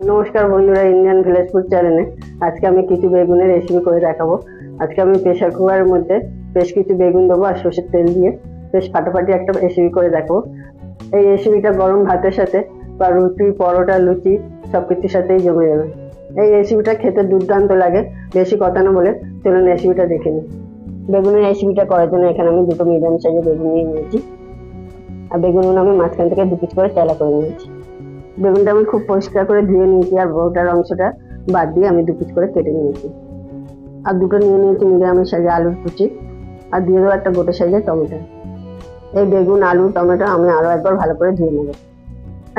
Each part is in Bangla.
নমস্কার বন্ধুরা ইন্ডিয়ান ভিলেজ ফুড চ্যানেলে আজকে আমি কিছু বেগুনের রেসিপি করে দেখাবো। আজকে আমি প্রেশার কুকারের মধ্যে বেশ কিছু বেগুন দেবো আর সর্ষের তেল দিয়ে। বেশ ফাটাফাটি একটা রেসিপি করে দেখাবো। এই রেসিপিটা গরম ভাতের সাথে বা রুটি, পরোটা, লুচি সব কিছুর সাথেই জমে যাবে। এই রেসিপিটা খেতে দুর্দান্ত লাগে। বেশি কথা না বলে চলুন রেসিপিটা দেখে নিই। বেগুনের রেসিপিটা করার জন্য এখানে আমি দুটো মিডিয়াম সাইজের বেগুন নিয়ে নিয়েছি। আর বেগুনগুলো আমি মাঝখান থেকে দু পিস করে চেলা করে নিয়েছি। বেগুনটা আমি খুব পরিষ্কার করে ধুয়ে নিয়েছি আর বড়টার অংশটা বাদ দিয়ে আমি দু পিস করে কেটে নিয়েছি। আর দুটো নিয়ে নিয়েছি মিডিয়াম সাইজে আলুর কুচি আর দিয়ে দেবো একটা গোটা সাইজে টমেটো। এই বেগুন, আলু, টমেটো আমি আরও একবার ভালো করে ধুয়ে নেব।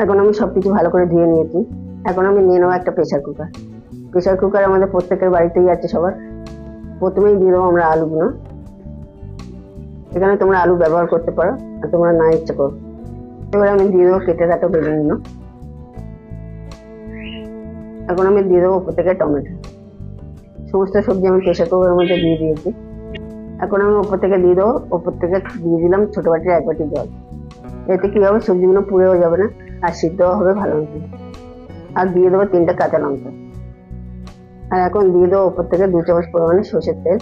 এখন আমি সব কিছু ভালো করে ধুয়ে নিয়েছি। এখন আমি নিয়ে নেব একটা প্রেশার কুকার প্রেশার কুকার আমাদের প্রত্যেকের বাড়িতেই আছে সবার। প্রথমেই দিয়ে দেবো আমরা আলুগুলো। এখানে তোমরা আলু ব্যবহার করতে পারো আর তোমরা না ইচ্ছে করো। এবার আমি দিয়ে দেবো কেটে রাখা বেগুনগুলো। এখন আমি দিয়ে দেবো উপর থেকে টমেটো। সমস্ত সবজি আমি প্রেশার কুকারের মধ্যে দিয়ে দিয়েছি। এখন আমি উপর থেকে দিয়ে দেবো, উপর থেকে দিয়ে দিলাম ছোট বাটির এক বাটি জল। এতে কি হবে? সবজিগুলো পুড়েও যাবে না, আর সিদ্ধও হবে ভালো মতো। আর দিয়ে দেবো তিনটে কাঁচা লঙ্কা। আর এখন দিয়ে দেবো উপর থেকে দু চামচ পরিমাণে সর্ষের তেল।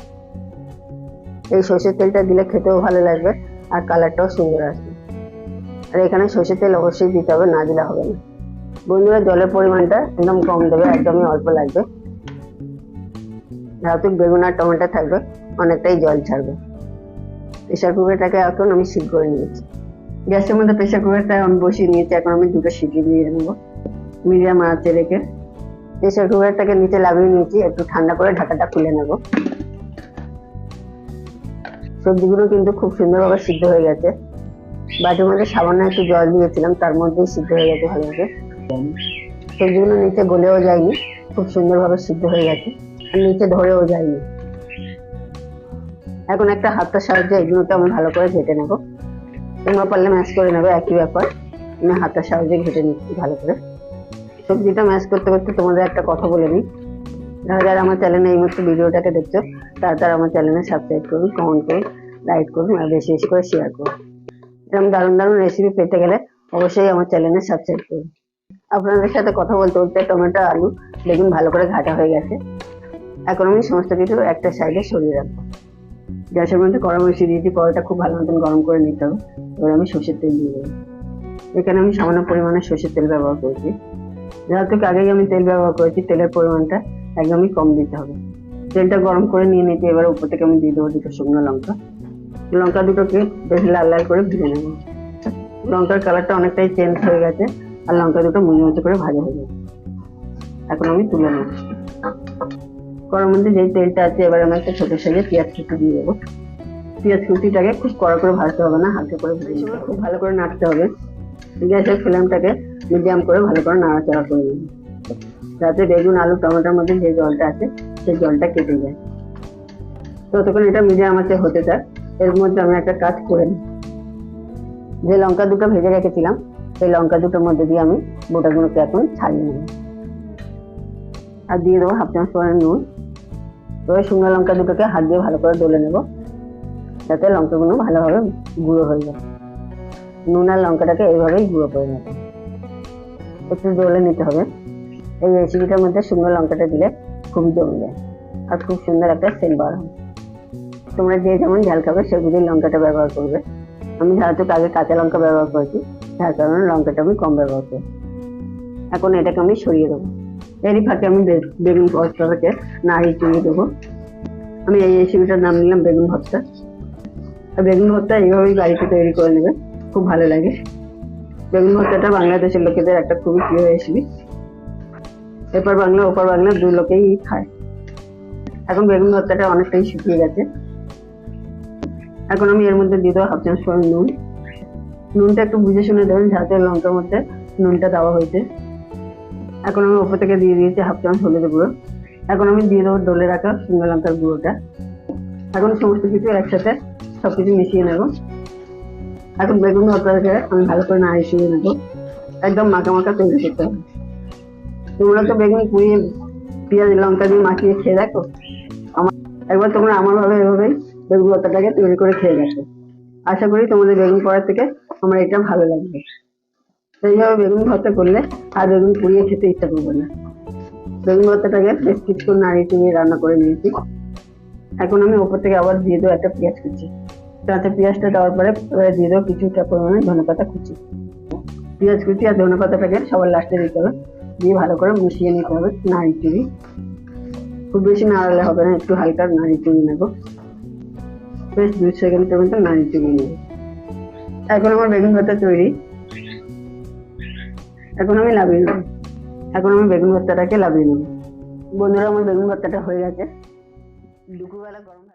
এই সর্ষের তেলটা দিলে খেতেও ভালো লাগবে, আর কালারটাও সুন্দর আসবে। আর এখানে সর্ষের তেল অবশ্যই দিতে হবে, না দিলে হবে না। বন্ধুরা, জলের পরিমাণটা একদম কম দেবে, একদমই অল্প লাগবে। যেহেতু বেগুন আর টমেটো থাকবে, অনেকটাই জল ছাড়বে। প্রেশার কুকারটাকে এখন আমি সিল করে নিয়েছি। গ্যাসের মধ্যে প্রেশার কুকারটা আমি বসিয়ে নিয়েছি, এখন আমি দুটো সিটি দিয়ে নেব মিডিয়াম আঁচে রেখে। প্রেশার কুকারটাকে নিচে লাগিয়ে নিয়েছি, একটু ঠান্ডা করে ঢাকাটা খুলে নেব। সবজিগুলো কিন্তু খুব সুন্দরভাবে সিদ্ধ হয়ে গেছে। বাটির মধ্যে সামান্য একটু জল দিয়েছিলাম, তার মধ্যেই সিদ্ধ হয়ে গেছে ভালোভাবে। সবজিগুলো নিচে গলেও যায়নি, খুব সুন্দরভাবে সিদ্ধ হয়ে গেছে, আর নিচে ধরেও যায়নি। এখন একটা হাতের সাহায্যে এগুলোকে আমি ভালো করে ঘেটে নেব। তোমরা পারলে ম্যাশ করে নেবে, একই ব্যাপার। আমি হাতের সাহায্যে ঘেটে নিচ্ছি ভালো করে। সবজিটা ম্যাশ করতে করতে তোমাদের একটা কথা বলে নিই। যারা যারা আমার চ্যানেলে এই মুহূর্তে ভিডিওটাকে দেখছ, তারা তারা আমার চ্যানেলে সাবস্ক্রাইব করুন কমেন্ট করুন লাইক করুন, আর বেশি বেশি করে শেয়ার করুন। এরকম দারুণ দারুণ রেসিপি পেতে গেলে অবশ্যই আমার চ্যানেলে সাবস্ক্রাইব করুন। আপনাদের সাথে কথা বলতে বলতে টমেটো, আলু, বেগুন ভালো করে ঘাটা হয়ে গেছে। এখন আমি সমস্ত কিছু একটা সাইডে সরিয়ে রাখব। গ্যাসের মধ্যে কড়া বসিয়ে দিয়েছি কড়াটা খুব ভালো মতন গরম করে নিতে হবে। এবার আমি সর্ষের তেল দিয়ে দেবো। এখানে আমি সামান্য পরিমাণে সর্ষের তেল ব্যবহার করেছি। যেহেতু আগেই আমি তেল ব্যবহার করেছি, তেলের পরিমাণটা একদমই কম দিতে হবে। তেলটা গরম করে নিয়ে নিতে এবার উপর থেকে আমি দিয়ে দেবো দুটো শুকনো লঙ্কা। লঙ্কা দুটোকে বেশ লাল লাল করে ভেজে নেব। লঙ্কার কালারটা অনেকটাই চেঞ্জ হয়ে গেছে। আর লঙ্কা দুটো মুড়ি মতো করে ভাজা হয়ে গেছে। এখন আমি তুলে নেব। কড়ার মধ্যে যেই তেলটা আছে, এবার আমি একটা ছোট সাইজে পেঁয়াজ কুচি দিয়ে দেবো। পেঁয়াজ কুচিটাকে খুব কড়া করে ভাজতে হবে না, হালকা করে ভেজে খুব ভালো করে নাড়তে হবে। গ্যাসের ফ্লেমটাকে মিডিয়াম করে ভালো করে নাড়াচাড়া করে নেব। যাতে বেগুন, আলু, টমেটোর মধ্যে যে জলটা আছে, সেই জলটা কেটে যায়। ততক্ষণ এটা মিডিয়াম আছে হতে থাক। এর মধ্যে আমি একটা কাজ করে নিই যে লঙ্কা দুটো ভেজে রেখেছিলাম সেই লঙ্কা দুটোর মধ্যে দিয়ে আমি গোটাগুলোকে এখন ছাড়িয়ে নেব। আর দিয়ে দেবো হাফ চামচ করে নুন। এবার শুকনো লঙ্কা দুটোকে হাত দিয়ে ভালো করে ডলে নেব, যাতে লঙ্কাগুলো ভালোভাবে গুঁড়ো হয়ে যায়। নুন আর লঙ্কাটাকে এইভাবেই গুঁড়ো করে নেব। একটু ডলে নিতে হবে। এই রেসিপিটার মধ্যে শুকনো লঙ্কাটা দিলে খুবই জমে যায় আর খুব সুন্দর একটা সেল বার হয়। তোমরা যে যেমন ঝাল খাবে সে বুঝেই লঙ্কাটা ব্যবহার করবে। আমি যেহেতু আগে কাঁচা লঙ্কা ব্যবহার করেছি। যার কারণে লঙ্কাটা আমি কম ব্যবহার করি। এখন এটাকে আমি সরিয়ে দেবো। এরই ফাঁকে আমি বেগুন ভর্তাটাকে নাড়িয়ে চড়িয়ে দেবো। আমি এই রেসিপিটার নাম নিলাম বেগুন ভর্তা। আর বেগুন ভর্তা এইভাবেই বাড়িতে তৈরি করে নেবে খুব ভালো লাগে। বেগুন ভর্তাটা বাংলাদেশের লোকেদের একটা খুবই প্রিয় রেসিপি। এপার বাংলা, ওপার বাংলা দু লোকেই খায়। এখন বেগুন ভর্তাটা অনেকটাই শুকিয়ে গেছে। এখন আমি এর মধ্যে দিয়ে দেবো হাফ চামচ নুন। নুনটা একটু বুঝে শুনে দেবেন যাতে লঙ্কার মধ্যে নুনটা দেওয়া হয়েছে। এখন আমি ওপর থেকে দিয়ে দিয়েছি হাফ চামচ হলুদের গুঁড়ো। এখন আমি দিয়ে দেবো ডলে রাখা শুকনো লঙ্কার গুঁড়োটা। এখন সমস্ত কিছু একসাথে সব কিছু মিশিয়ে নেব। এখন বেগুন ভর্তাটাকে আমি ভালো করে নাড়িয়ে শুয়ে নেব। একদম মাখা মাখা তৈরি করতে হবে। তোমরা তো বেগুন পুড়িয়ে পেঁয়াজ, লঙ্কা দিয়ে মাখিয়ে খেয়ে দেখো। আমার একবার তোমরা আমার ভাবে এভাবেই বেগুন ভর্তাটাকে তৈরি করে খেয়ে দেখো। আশা করি তোমাদের বেগুন পড়ার থেকে আমার এটা ভালো লাগবে। এইভাবে বেগুন ভর্তা করলে আর বেগুন পুড়িয়ে খেতে ইচ্ছা করবে না। বেগুন ভর্তাটাকে বেশ কিছুক্ষণ নাড়িয়ে চুড়িয়ে রান্না করে নিয়েছি। এখন আমি ওপর থেকে আবার দিয়ে দেবো একটা পেঁয়াজ কুচি। তাতে পেঁয়াজটা দেওয়ার পরে দিয়ে দেবো কিছুটা পরিমাণে ধনে পাতা কুচি। পেঁয়াজ কুচি আর ধনে পাতাটাকে সবার লাস্টে দিতে হবে। দিয়ে ভালো করে মিশিয়ে নিতে হবে নাড়ি চুড়ি খুব বেশি নাড়ালে হবে না, একটু হালকা নাড়ি চুড়ি নেব। বেশ দুই সেকেন্ড পর্যন্ত নাড়ি চুড়ি নেব। এখন আমার বেগুন ভর্তা তৈরি। এখন আমি লাভিয়ে নেব। এখন আমি বেগুন ভর্তাটাকে লাভিয়ে নেব। বন্ধুরা, আমার বেগুন ভর্তাটা হয়ে গেছে। দুপুরবেলা গরম